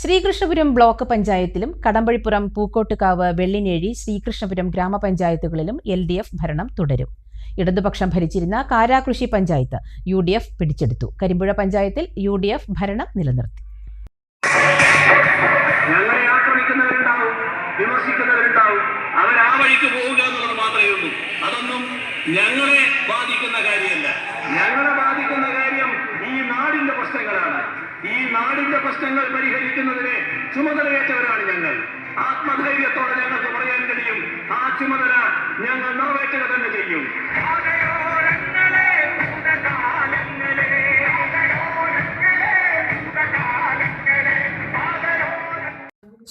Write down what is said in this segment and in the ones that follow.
Sreekrishnapuram block പഞ്ചായത്തിലും കടമ്പഴിപ്പുറം പൂക്കോട്ടുകാവ് വെള്ളിനേഴി ശ്രീകൃഷ്ണപുരം ഗ്രാമപഞ്ചായത്തുകളിലും L D F ഭരണം തുടരും. ഇടതുപക്ഷം ഭരിച്ചിരുന്ന കാരാകൃഷി പഞ്ചായത്ത് യു ഡി എഫ് പിടിച്ചെടുത്തു. കരിമ്പുഴ പഞ്ചായത്തിൽ യു ഡി എഫ് ഭരണം നിലനിർത്തി. ഞങ്ങളെ അവർ ആ വഴിക്ക് അതൊന്നും ഞങ്ങളെ ബാധിക്കുന്ന കാര്യമല്ല. ഞങ്ങളെ ബാധിക്കുന്ന കാര്യം ഈ നാടിന്റെ പ്രശ്നങ്ങളാണ് ഈ നാടിന്റെ പ്രശ്നങ്ങൾ പരിഹരിക്കുന്നതിന് ചുമതലയേറ്റവരാണ് ഞങ്ങൾ. ആത്മധൈര്യത്തോടെ ഞങ്ങൾക്ക് പറയാൻ കഴിയും. ആ ചുമതല ഞങ്ങൾ നിറവേറ്റുക തന്നെ ചെയ്യും.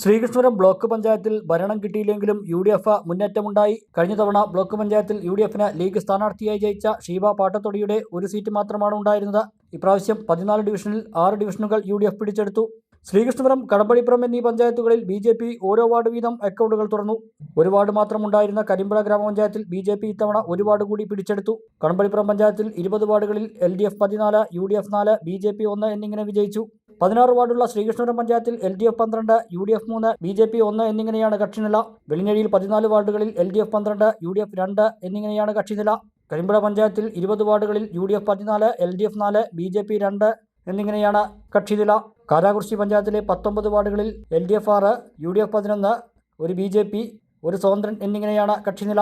ശ്രീകൃഷ്ണപുരം ബ്ലോക്ക് പഞ്ചായത്തിൽ ഭരണം കിട്ടിയില്ലെങ്കിലും യു ഡി എഫ് മുന്നേറ്റമുണ്ടായി. കഴിഞ്ഞ തവണ ബ്ലോക്ക് പഞ്ചായത്തിൽ യു ഡി എഫിന് ലീഗ് സ്ഥാനാർത്ഥിയായി ജയിച്ച ഷീബ പാട്ടത്തൊടിയുടെ ഒരു സീറ്റ് മാത്രമാണ് ഉണ്ടായിരുന്നത്. ഇപ്രാവശ്യം പതിനാല് ഡിവിഷനിൽ ആറ് ഡിവിഷനുകൾ യു ഡി എഫ് പിടിച്ചെടുത്തു. ശ്രീകൃഷ്ണപുരം കടമ്പളിപ്പുറം എന്നീ പഞ്ചായത്തുകളിൽ ബി ജെ പി ഓരോ വാർഡ് വീതം അക്കൗണ്ടുകൾ തുറന്നു. ഒരു വാർഡ് മാത്രം ഉണ്ടായിരുന്ന കരിമ്പുഴ ഗ്രാമപഞ്ചായത്തിൽ ബി ജെ പി ഇത്തവണ ഒരു വാർഡ് കൂടി പിടിച്ചെടുത്തു. കടമ്പളിപ്പുറം പഞ്ചായത്തിൽ ഇരുപത് വാർഡുകളിൽ എൽ ഡി എഫ് പതിനാല് യു ഡി എഫ് നാല് ബി ജെ പി ഒന്ന് എന്നിങ്ങനെ വിജയിച്ചു. പതിനാറ് വാർഡുള്ള ശ്രീകൃഷ്ണപുരം പഞ്ചായത്തിൽ എൽ ഡി എഫ് പന്ത്രണ്ട് യു ഡി എഫ് മൂന്ന് ബി ജെ പി ഒന്ന് എന്നിങ്ങനെയാണ് കക്ഷിനില. വെളിഞ്ഞഴിയിൽ പതിനാല് വാർഡുകളിൽ എൽ ഡി എഫ് പന്ത്രണ്ട് യു ഡി എഫ് രണ്ട് എന്നിങ്ങനെയാണ് കക്ഷിനില. കരിമ്പുഴ പഞ്ചായത്തിൽ ഇരുപത് വാർഡുകളിൽ യു ഡി എഫ് പതിനാല് എൽ ഡി എഫ് നാല് ബി ജെ പി രണ്ട് എന്നിങ്ങനെയാണ് കക്ഷിനില. കാരാകുർശി പഞ്ചായത്തിലെ പത്തൊമ്പത് വാർഡുകളിൽ എൽ ഡി എഫ് ആറ് യു ഡി എഫ് പതിനൊന്ന് ഒരു ബി ജെ പി ഒരു സ്വതന്ത്രൻ എന്നിങ്ങനെയാണ് കക്ഷിനില.